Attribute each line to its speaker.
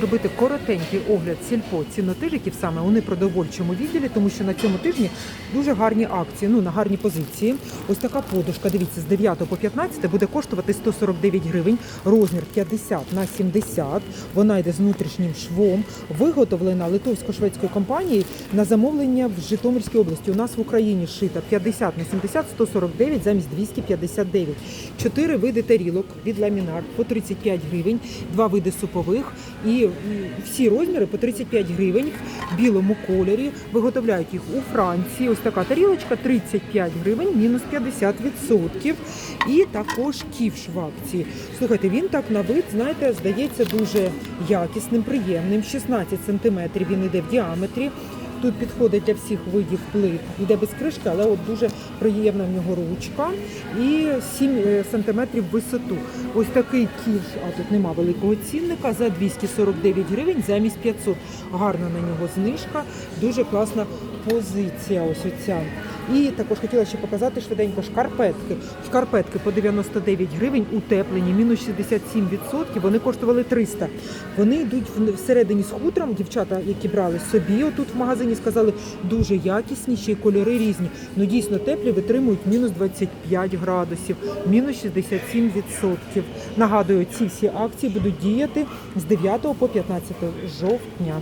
Speaker 1: зробити коротенький огляд сільпо цінотижиків саме у непродовольчому відділі, тому що на цьому тижні дуже гарні акції, ну на гарні позиції. Ось така подушка, дивіться, з 9 по 15 буде коштувати 149 гривень, розмір 50 на 70. Вона йде з внутрішнім швом, виготовлена литовсько-шведською компанією на замовлення в Житомирській області. У нас в Україні шита 50 на 70, 149 замість 259. Чотири види тарілок від ламінар по 35 гривень, два види супових і всі розміри по 35 гривень в білому кольорі. Виготовляють їх у Франції. Ось така тарілочка 35 гривень, мінус 50%. І також ківш в акції. Слухайте, він так на вид, знаєте, здається дуже якісним, приємним. 16 сантиметрів він іде в діаметрі. Тут підходить для всіх видів плит. Йде без кришки, але от дуже приємна в нього ручка і 7 е, сантиметрів висоту. Ось такий кіш, а тут нема великого цінника, за 249 гривень замість 500. Гарна на нього знижка, дуже класна позиція. Ось оця. І також хотіла ще показати швиденько шкарпетки. Шкарпетки по 99 гривень утеплені, мінус 67%. Вони коштували 300. Вони йдуть всередині з хутром. Дівчата, які брали собі отут в магазині, сказали дуже якісні, ще й кольори різні. Ну дійсно теплі витримують мінус 25 градусів, мінус 67%. Нагадую, ці всі акції будуть діяти з 9 по 15 жовтня.